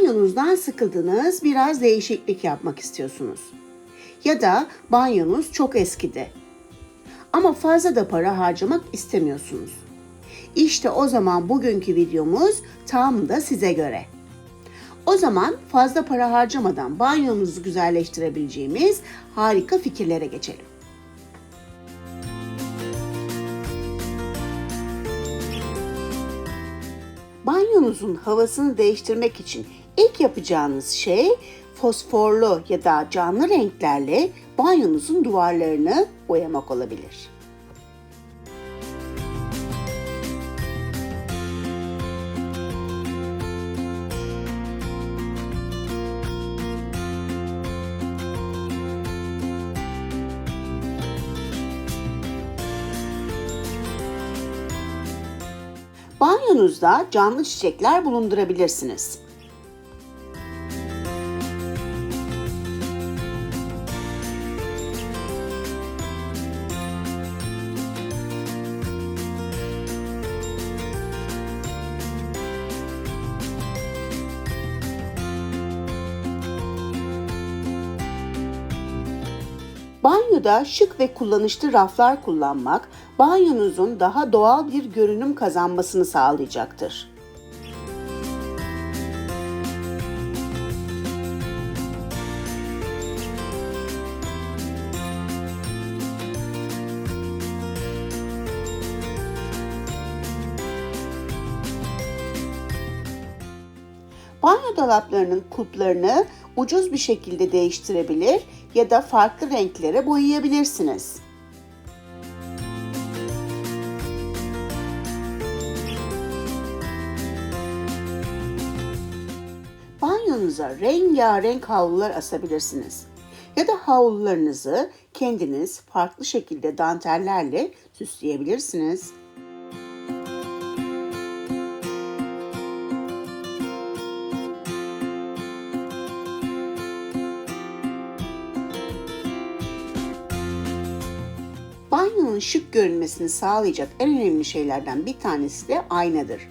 Banyonuzdan sıkıldınız, biraz değişiklik yapmak istiyorsunuz. Ya da banyonuz çok eskidi. Ama fazla da para harcamak istemiyorsunuz. İşte o zaman bugünkü videomuz tam da size göre. O zaman fazla para harcamadan banyonuzu güzelleştirebileceğimiz harika fikirlere geçelim. Banyonuzun havasını değiştirmek için ilk yapacağınız şey fosforlu ya da canlı renklerle banyonuzun duvarlarını boyamak olabilir. Banyonuzda canlı çiçekler bulundurabilirsiniz. Banyoda şık ve kullanışlı raflar kullanmak banyonuzun daha doğal bir görünüm kazanmasını sağlayacaktır. Banyo dolaplarının kulplarını ucuz bir şekilde değiştirebilir ya da farklı renklere boyayabilirsiniz. Banyonuza rengarenk havlular asabilirsiniz. Ya da havlularınızı kendiniz farklı şekilde dantellerle süsleyebilirsiniz. Banyonun şık görünmesini sağlayacak en önemli şeylerden bir tanesi de aynadır.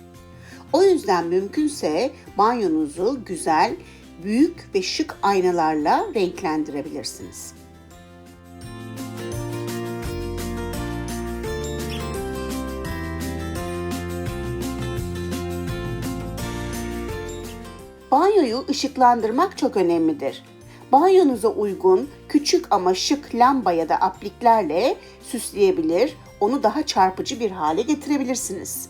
O yüzden mümkünse banyonuzu güzel, büyük ve şık aynalarla renklendirebilirsiniz. Banyoyu ışıklandırmak çok önemlidir. Banyonuza uygun küçük ama şık lamba ya da apliklerle süsleyebilir, onu daha çarpıcı bir hale getirebilirsiniz.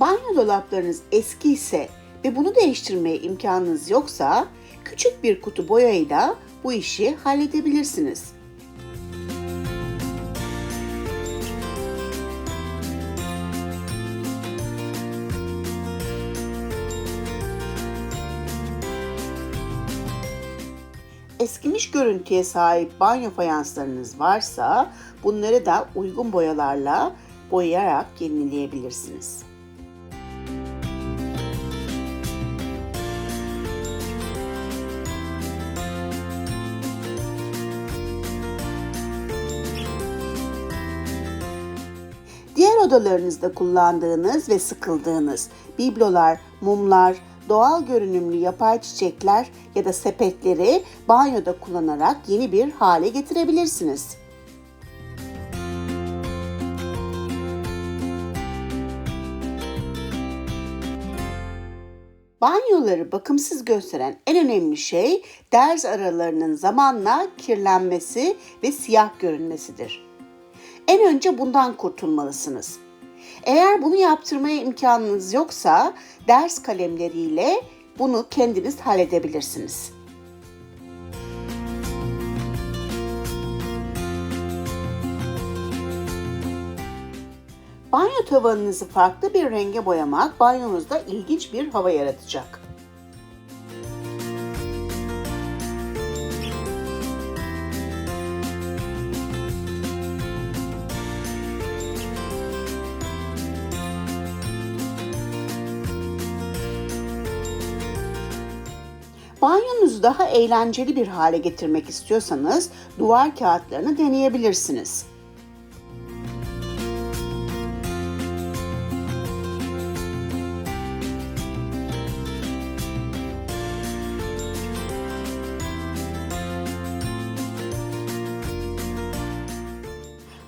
Banyo dolaplarınız eski ise ve bunu değiştirmeye imkanınız yoksa küçük bir kutu boyayla bu işi halledebilirsiniz. Eskimiş görüntüye sahip banyo fayanslarınız varsa bunları da uygun boyalarla boyayarak yenileyebilirsiniz. Diğer odalarınızda kullandığınız ve sıkıldığınız biblolar, mumlar, doğal görünümlü yapay çiçekler ya da sepetleri banyoda kullanarak yeni bir hale getirebilirsiniz. Banyoları bakımsız gösteren en önemli şey derz aralarının zamanla kirlenmesi ve siyah görünmesidir. En önce bundan kurtulmalısınız. Eğer bunu yaptırmaya imkanınız yoksa ders kalemleriyle bunu kendiniz halledebilirsiniz. Banyo tavanınızı farklı bir renge boyamak banyonuzda ilginç bir hava yaratacak. Banyonuzu daha eğlenceli bir hale getirmek istiyorsanız duvar kağıtlarını deneyebilirsiniz.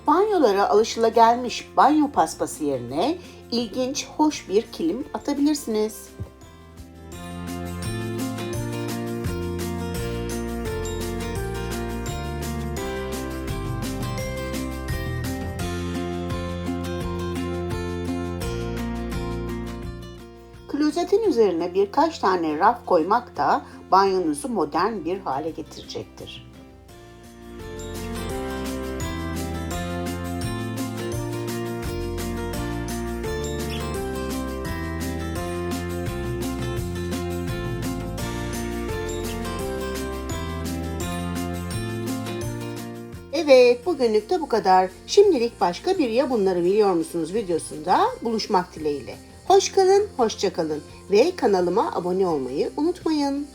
Banyolara alışılagelmiş banyo paspası yerine ilginç, hoş bir kilim atabilirsiniz. Klozetin üzerine birkaç tane raf koymak da banyonuzu modern bir hale getirecektir. Evet, bugünlük de bu kadar. Şimdilik başka bir ya bunları biliyor musunuz videosunda buluşmak dileğiyle. Hoş kalın, hoşça kalın ve kanalıma abone olmayı unutmayın.